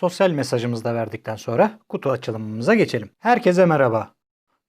sosyal mesajımızı da verdikten sonra kutu açılımımıza geçelim. Herkese merhaba.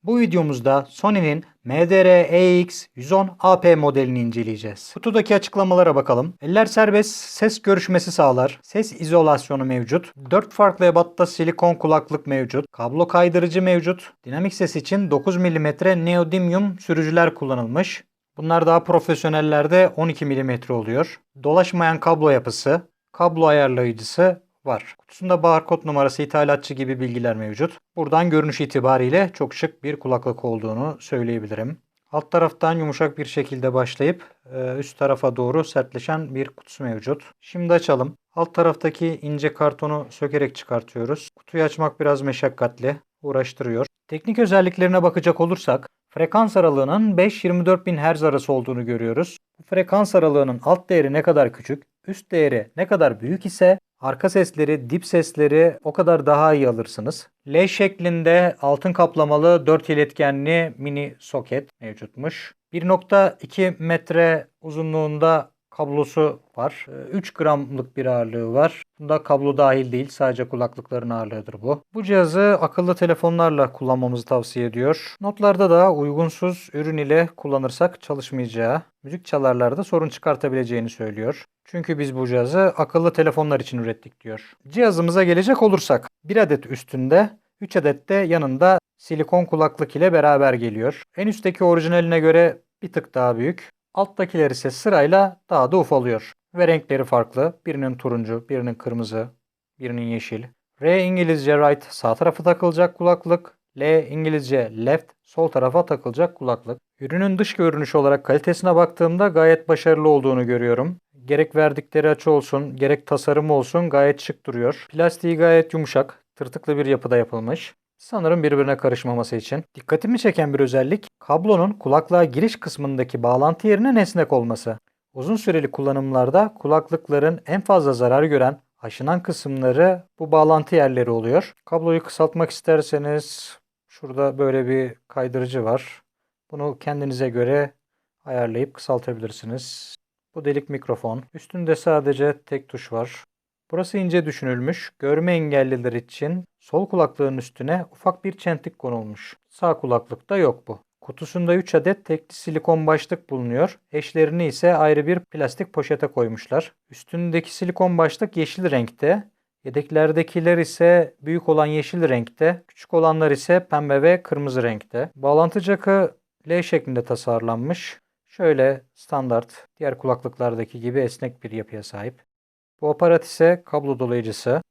Bu videomuzda Sony'nin MDR-EX110 AP modelini inceleyeceğiz. Kutudaki açıklamalara bakalım. Eller serbest, ses görüşmesi sağlar, ses izolasyonu mevcut, 4 farklı ebatta silikon kulaklık mevcut, kablo kaydırıcı mevcut, dinamik ses için 9 mm neodymium sürücüler kullanılmış. Bunlar daha profesyonellerde 12 mm oluyor. Dolaşmayan kablo yapısı, kablo ayarlayıcısı var. Kutusunda barkod numarası, ithalatçı gibi bilgiler mevcut. Buradan görünüş itibariyle çok şık bir kulaklık olduğunu söyleyebilirim. Alt taraftan yumuşak bir şekilde başlayıp e, üst tarafa doğru sertleşen bir kutusu mevcut. Şimdi açalım. Alt taraftaki ince kartonu sökerek çıkartıyoruz. Kutuyu açmak biraz meşakkatli, uğraştırıyor. Teknik özelliklerine bakacak olursak frekans aralığının 5-24 bin Hz arası olduğunu görüyoruz. Bu frekans aralığının alt değeri ne kadar küçük, üst değeri ne kadar büyük ise arka sesleri, dip sesleri o kadar daha iyi alırsınız. L şeklinde altın kaplamalı 4 iletkenli mini soket mevcutmuş. 1.2 metre uzunluğunda kablosu var. 3 gramlık bir ağırlığı var. Bunda kablo dahil değil. Sadece kulaklıkların ağırlığıdır bu. Bu cihazı akıllı telefonlarla kullanmamızı tavsiye ediyor. Notlarda da uygunsuz ürün ile kullanırsak çalışmayacağı, müzik çalarlarda sorun çıkartabileceğini söylüyor. Çünkü biz bu cihazı akıllı telefonlar için ürettik diyor. Cihazımıza gelecek olursak 1 adet üstünde 3 adet de yanında silikon kulaklık ile beraber geliyor. En üstteki orijinaline göre bir tık daha büyük. Alttakiler ise sırayla daha da ufalıyor. Ve renkleri farklı. Birinin turuncu, birinin kırmızı, birinin yeşil. R İngilizce right sağ tarafa takılacak kulaklık. L İngilizce left sol tarafa takılacak kulaklık. Ürünün dış görünüşü olarak kalitesine baktığımda gayet başarılı olduğunu görüyorum. Gerek verdikleri açı olsun, gerek tasarımı olsun gayet şık duruyor. Plastiği gayet yumuşak, tırtıklı bir yapıda yapılmış. Sanırım birbirine karışmaması için. Dikkatimi çeken bir özellik kablonun kulaklığa giriş kısmındaki bağlantı yerinin esnek olması. Uzun süreli kullanımlarda kulaklıkların en fazla zarar gören aşınan kısımları bu bağlantı yerleri oluyor. Kabloyu kısaltmak isterseniz şurada böyle bir kaydırıcı var. Bunu kendinize göre ayarlayıp kısaltabilirsiniz. Bu delik mikrofon. Üstünde sadece tek tuş var. Burası ince düşünülmüş. Görme engelliler için sol kulaklığın üstüne ufak bir çentik konulmuş. Sağ kulaklıkta yok bu. Kutusunda 3 adet tekli silikon başlık bulunuyor. Eşlerini ise ayrı bir plastik poşete koymuşlar. Üstündeki silikon başlık yeşil renkte. Yedeklerdekiler ise büyük olan yeşil renkte, küçük olanlar ise pembe ve kırmızı renkte. Bağlantı jackı L şeklinde tasarlanmış. Şöyle standart diğer kulaklıklardaki gibi esnek bir yapıya sahip. Bu aparat ise kablo dolayıcısı.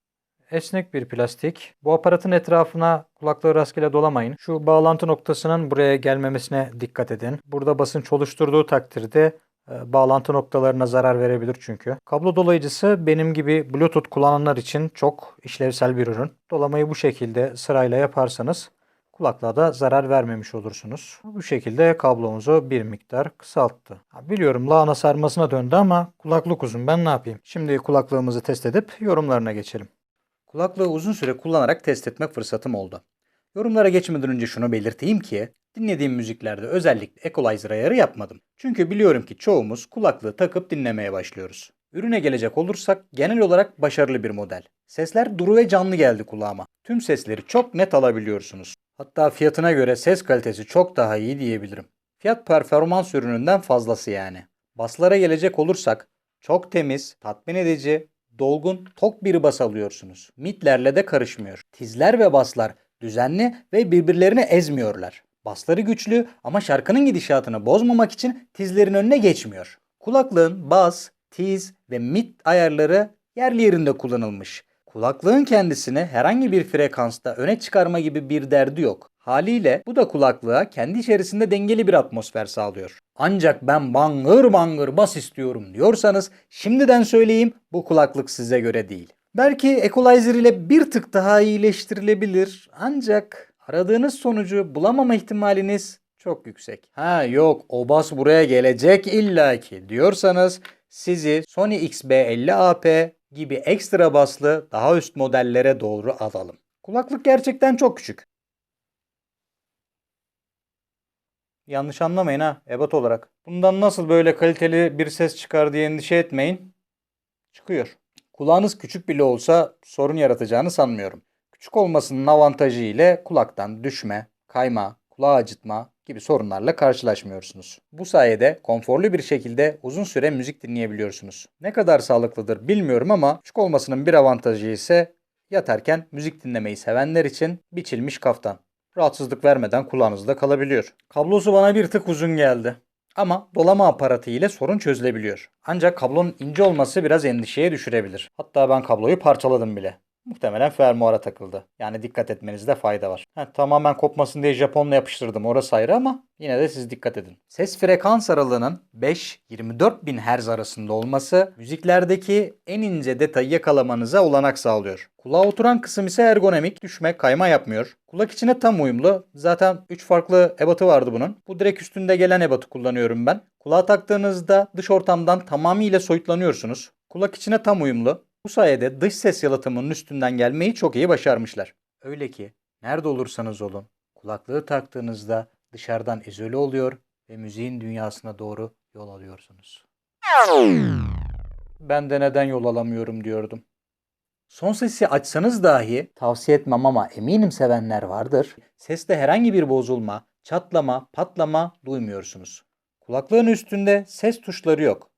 Esnek bir plastik. Bu aparatın etrafına kulaklığı rastgele dolamayın. Şu bağlantı noktasının buraya gelmemesine dikkat edin. Burada basınç oluşturduğu takdirde e, bağlantı noktalarına zarar verebilir çünkü. Kablo dolayıcısı benim gibi Bluetooth kullananlar için çok işlevsel bir ürün. Dolamayı bu şekilde sırayla yaparsanız kulaklığa da zarar vermemiş olursunuz. Bu şekilde kablomuzu bir miktar kısalttı. Biliyorum lahana sarmasına döndü ama kulaklık uzun ben ne yapayım? Şimdi kulaklığımızı test edip yorumlarına geçelim. Kulaklığı uzun süre kullanarak test etme fırsatım oldu. Yorumlara geçmeden önce şunu belirteyim ki dinlediğim müziklerde özellikle equalizer ayarı yapmadım. Çünkü biliyorum ki çoğumuz kulaklığı takıp dinlemeye başlıyoruz. Ürüne gelecek olursak genel olarak başarılı bir model. Sesler duru ve canlı geldi kulağıma. Tüm sesleri çok net alabiliyorsunuz. Hatta fiyatına göre ses kalitesi çok daha iyi diyebilirim. Fiyat performans ürününden fazlası yani. Baslara gelecek olursak çok temiz, tatmin edici, dolgun, tok bir bas alıyorsunuz. Midlerle de karışmıyor. Tizler ve baslar düzenli ve birbirlerini ezmiyorlar. Basları güçlü ama şarkının gidişatını bozmamak için tizlerin önüne geçmiyor. Kulaklığın bas, tiz ve mid ayarları yerli yerinde kullanılmış. Kulaklığın kendisini herhangi bir frekansta öne çıkarma gibi bir derdi yok. Haliyle bu da kulaklığa kendi içerisinde dengeli bir atmosfer sağlıyor. Ancak ben bangır bangır bas istiyorum diyorsanız şimdiden söyleyeyim bu kulaklık size göre değil. Belki equalizer ile bir tık daha iyileştirilebilir ancak aradığınız sonucu bulamama ihtimaliniz çok yüksek. Ha yok o bas buraya gelecek illaki diyorsanız sizi Sony XB50AP gibi ekstra baslı daha üst modellere doğru alalım. Kulaklık gerçekten çok küçük. Yanlış anlamayın ha ebat olarak. Bundan nasıl böyle kaliteli bir ses çıkar diye endişe etmeyin. Çıkıyor. Kulağınız küçük bile olsa sorun yaratacağını sanmıyorum. Küçük olmasının avantajı ile kulaktan düşme, kayma, kulağı acıtma gibi sorunlarla karşılaşmıyorsunuz. Bu sayede konforlu bir şekilde uzun süre müzik dinleyebiliyorsunuz. Ne kadar sağlıklıdır bilmiyorum ama küçük olmasının bir avantajı ise yatarken müzik dinlemeyi sevenler için biçilmiş kaftan. Rahatsızlık vermeden kulağınızda kalabiliyor. Kablosu bana bir tık uzun geldi. Ama dolama aparatı ile sorun çözülebiliyor. Ancak kablonun ince olması biraz endişeye düşürebilir. Hatta ben kabloyu parçaladım bile. Muhtemelen fermuara takıldı. Yani dikkat etmenizde fayda var. Ha, tamamen kopmasın diye Japonla yapıştırdım. Orası ayrı ama yine de siz dikkat edin. Ses frekans aralığının 5-24 bin Hz arasında olması müziklerdeki en ince detayı yakalamanıza olanak sağlıyor. Kulağa oturan kısım ise ergonomik, düşme, kayma yapmıyor. Kulak içine tam uyumlu. Zaten 3 farklı ebatı vardı bunun. Bu direkt üstünde gelen ebatı kullanıyorum ben. Kulağa taktığınızda dış ortamdan tamamıyla soyutlanıyorsunuz. Kulak içine tam uyumlu. Bu sayede dış ses yalıtımının üstünden gelmeyi çok iyi başarmışlar. Öyle ki nerede olursanız olun kulaklığı taktığınızda dışarıdan izole oluyor ve müziğin dünyasına doğru yol alıyorsunuz. Ben de neden yol alamıyorum diyordum. Son sesi açsanız dahi tavsiye etmem ama eminim sevenler vardır. Seste herhangi bir bozulma, çatlama, patlama duymuyorsunuz. Kulaklığın üstünde ses tuşları yok.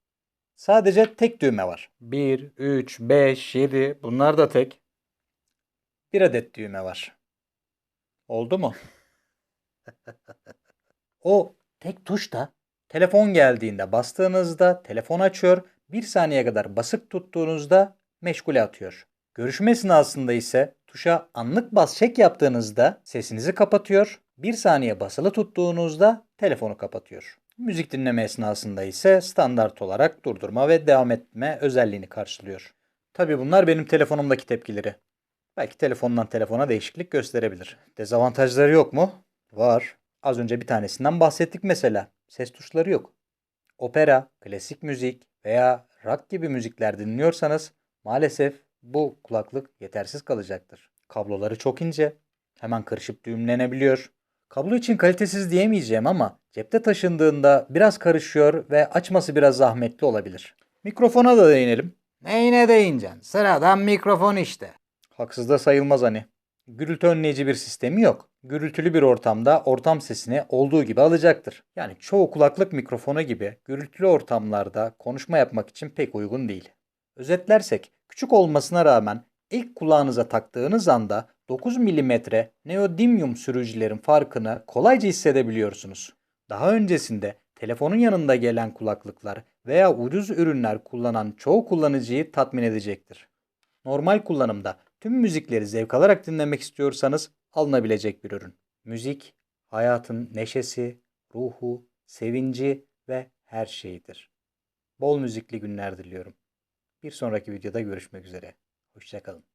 Sadece tek düğme var. 1, 3, 5, 7 bunlar da tek. Bir adet düğme var. Oldu mu? o tek tuş da telefon geldiğinde bastığınızda telefon açıyor. Bir saniye kadar basık tuttuğunuzda meşgule atıyor. Görüşme esnasında ise tuşa anlık bas çek yaptığınızda sesinizi kapatıyor. Bir saniye basılı tuttuğunuzda telefonu kapatıyor. Müzik dinleme esnasında ise standart olarak durdurma ve devam etme özelliğini karşılıyor. Tabi bunlar benim telefonumdaki tepkileri. Belki telefondan telefona değişiklik gösterebilir. Dezavantajları yok mu? Var. Az önce bir tanesinden bahsettik mesela. Ses tuşları yok. Opera, klasik müzik veya rock gibi müzikler dinliyorsanız maalesef bu kulaklık yetersiz kalacaktır. Kabloları çok ince. Hemen kırışıp düğümlenebiliyor. Kablo için kalitesiz diyemeyeceğim ama cepte taşındığında biraz karışıyor ve açması biraz zahmetli olabilir. Mikrofona da değinelim. Neyine değineceksin? Sıradan mikrofon işte. Haksız da sayılmaz hani. Gürültü önleyici bir sistemi yok. Gürültülü bir ortamda ortam sesini olduğu gibi alacaktır. Yani çoğu kulaklık mikrofonu gibi gürültülü ortamlarda konuşma yapmak için pek uygun değil. Özetlersek, küçük olmasına rağmen ilk kulağınıza taktığınız anda 9 mm neodymium sürücülerin farkını kolayca hissedebiliyorsunuz. Daha öncesinde telefonun yanında gelen kulaklıklar veya ucuz ürünler kullanan çoğu kullanıcıyı tatmin edecektir. Normal kullanımda tüm müzikleri zevk alarak dinlemek istiyorsanız alınabilecek bir ürün. Müzik, hayatın neşesi, ruhu, sevinci ve her şeyidir. Bol müzikli günler diliyorum. Bir sonraki videoda görüşmek üzere. Hoşçakalın.